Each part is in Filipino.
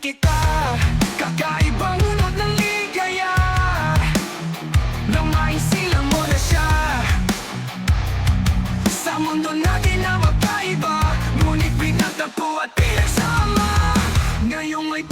kita Kakaibang unod ng ligaya Nang maisilang mo na siya Sa mundo natin na magkaiba Ngunit pinagtagpo at pinagsama Ngayong may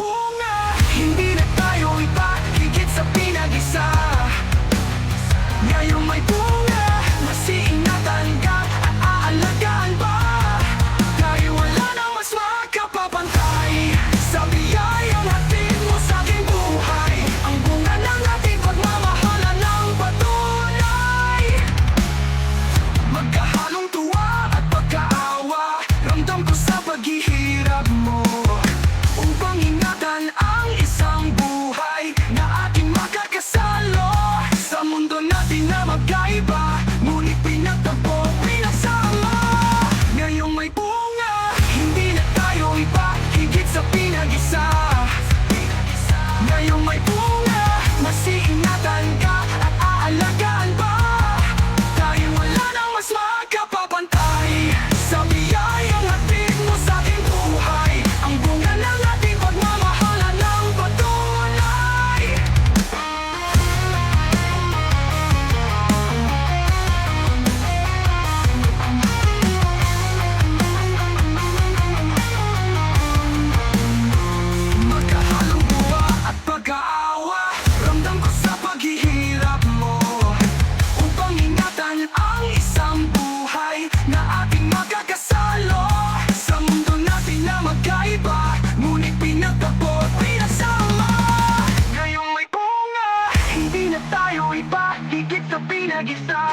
pinag-isa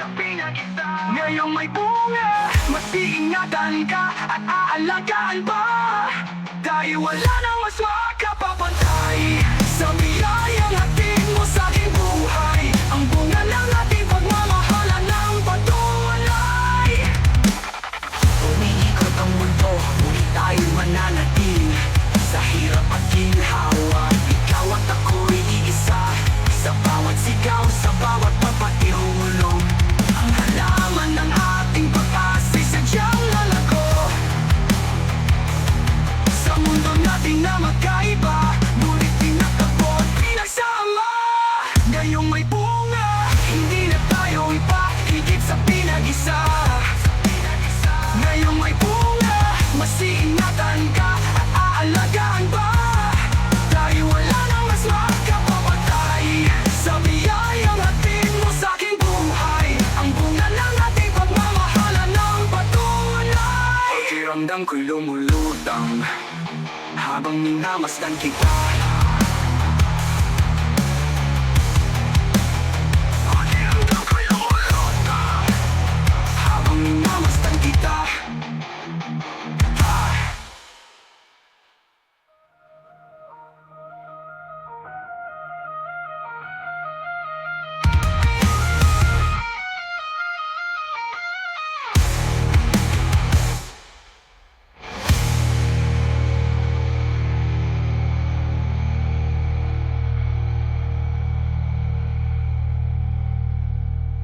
Na Ngayong may bunga Mas iingatan ka at aalagaan pa. Dahil wala nang mas makapapantay Sa mga Pakiramdam ko'y lumulutang. Habang minamasdan kita